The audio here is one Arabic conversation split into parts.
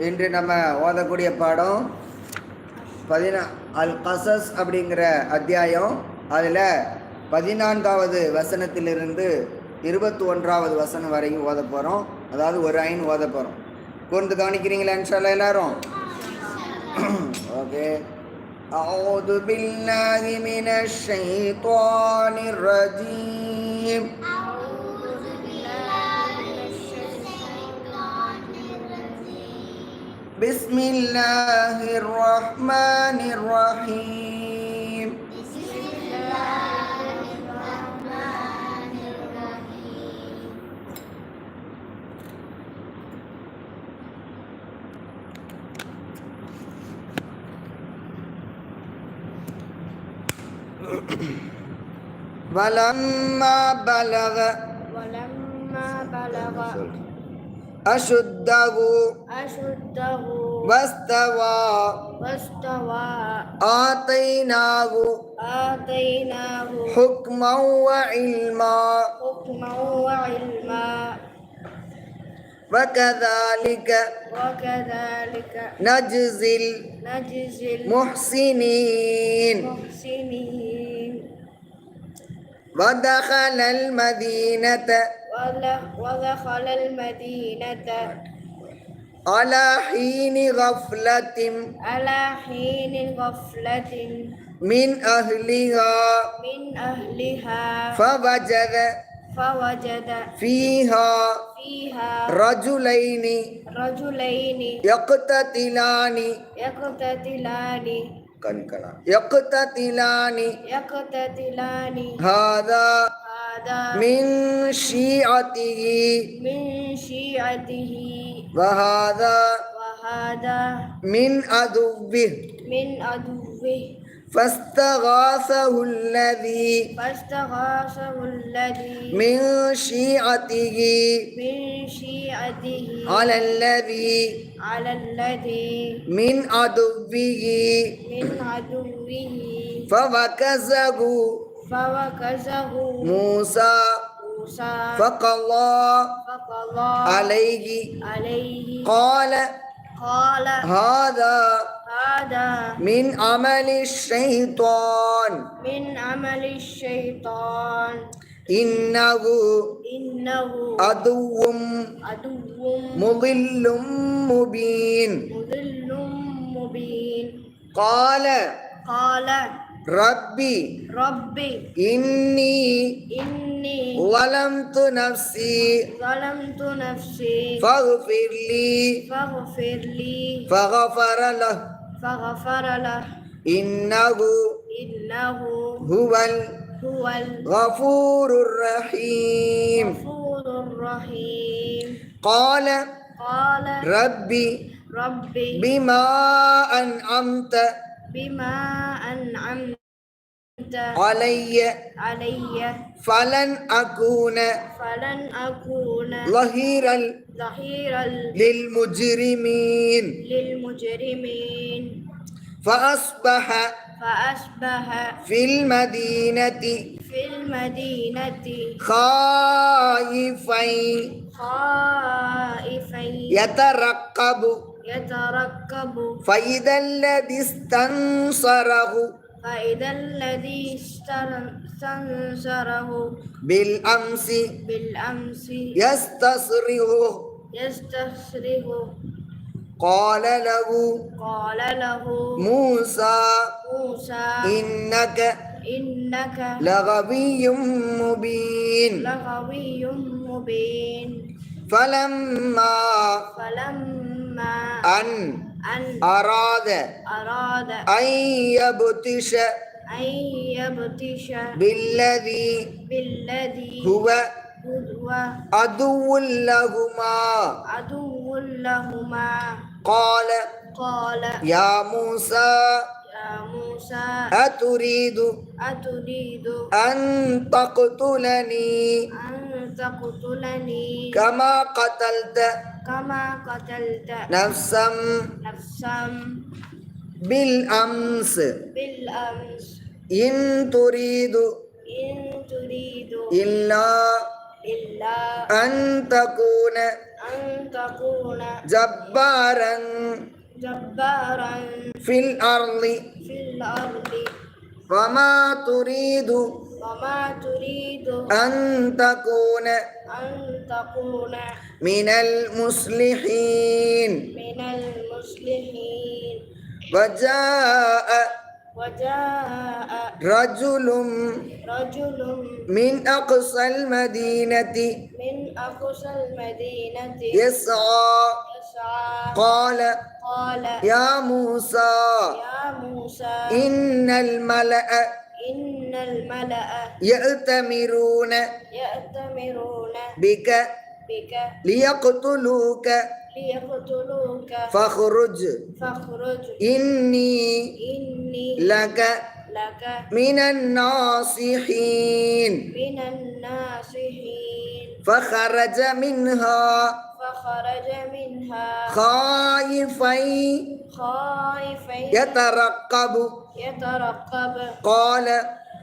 இன்று நம்ம ஓதக்கூடிய பாடம் பதினா அல் கசஸ் அப்படிங்கிற அத்தியாயம் அதில் பதினான்காவது வசனத்திலிருந்து இருபத்தி ஒன்றாவது வசனம் வரைக்கும் ஓத போகிறோம் அதாவது ஒரு ஐன் ஓத போகிறோம் கூர்ந்து கவனிக்கிறீங்களா இன்ஷால்லா எல்லாரும் ஓகே أعوذ بالله من الشيطان الرجيم بسم الله الرحمن الرحيم. ولما بلغ ولما بلغ أشده أشده واستوى واستوى آتيناه آتيناه حكما وعلما حكما وعلما وكذلك وكذلك نجزي نجزي المحسنين المحسنين ودخل المدينة ودخل المدينة. على حين غفلة. على حين غفلة. من أهلها. من أهلها. فوجد. فوجد. فيها. فيها. رجلين. رجلين. يقتتلان. يقتتلان. كنكنا يقتتلان. يقتتلان. هذا هذا. من شيعته. من شيعته. وهذا وهذا من عدوه. من عدوه. فاستغاثه الذي فاستغاثه الذي من شيعته. من شيعته. على الذي على الذي من عدوه. من عدوه. فوكزه فوكزه موسى موسى فقضى فقضى عليه. عليه. قال قال هذا هذا من عمل الشيطان. من عمل الشيطان. إنه إنه عدو عدو مضل مبين. مضل مبين. قال قال ربي ربي إني إني ظلمت نفسي ظلمت نفسي فاغفر لي فاغفر لي فغفر له. فغفر له. إنه إنه هو هو الغفور الرحيم. الغفور الرحيم. قال قال ربي ربي بما أنعمت بما أنعمت علي. علي. فلن أكون فلن أكون ظهيرا ظهيرا للمجرمين. للمجرمين. فأصبح فأصبح في المدينة في المدينة خائفا خائفا يترقب يترقب فإذا الذي استنصره فإذا الذي استنصره بالأمس بالأمس يستصرخه يستصرخ. قال له قال له موسى موسى إنك إنك لغبي مبين. لغوي مبين. فلما فلما أن أراد أراد أن يبتش أن يبطش بالذي بالذي هو هو عدو لهما. عدو لهما. قال قال يا موسى يا موسى أتريد أتريد أن تقتلني أن تقتلني كما قتلت كما قتلت نفسا نفسا بالأمس بالأمس إن تريد إن تريد إلا إلا أن تكون أن أن تكون جبارا جبارا في الأرض في الأرض وما تريد وما تريد أن تكون أن تكون من المصلحين. من المصلحين. وجاء وجاء رجل رجل من أقصى المدينة. من أقصى المدينة. يسعى. يسعى. قال قال يا موسى يا موسى إن الملأ إن الملأ يأتمرون يأتمرون بك بك ليقتلوك ليقتلوك فاخرج. فاخرج. إني إني لك لك من الناصحين. من الناصحين. فخرج منها فخرج منها. خائفا خائفا يترقب. يترقب. قال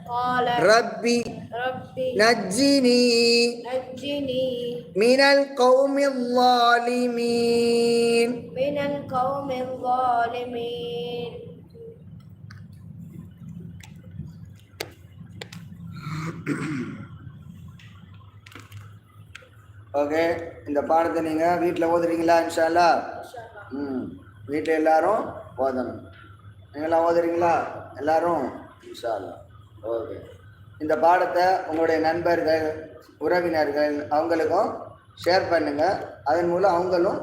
قال ربي ربي نجني نجني من القوم الظالمين. من القوم الظالمين. ஓகே இந்த பாடத்தை நீங்கள் வீட்டில் ஓதுறீங்களா இன்ஷால்லா? ம் வீட்டில் எல்லாரும் ஓதணும். நீங்களாம் ஓதுறீங்களா? எல்லாரும்? இன்ஷால்லா. ஓகே. இந்த பாடத்தை உங்களுடைய நண்பர்கள் உறவினர்கள் அவங்களுக்கும் ஷேர் பண்ணுங்கள் அதன் மூலம் அவங்களும்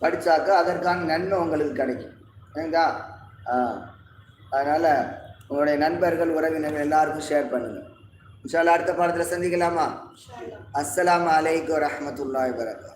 படித்தாக்க அதற்கான நன்மை உங்களுக்கு கிடைக்கும். ஏங்கா ஆ. அதனால் உங்களுடைய நண்பர்கள் உறவினர்கள் எல்லாருக்கும் ஷேர் பண்ணுங்கள் இன்ஷால்லா அடுத்த பாடத்தில் சந்திக்கலாமா? அஸ்ஸலாமு அலைக்கும் வரஹ்மத்துல்லாஹி வரகா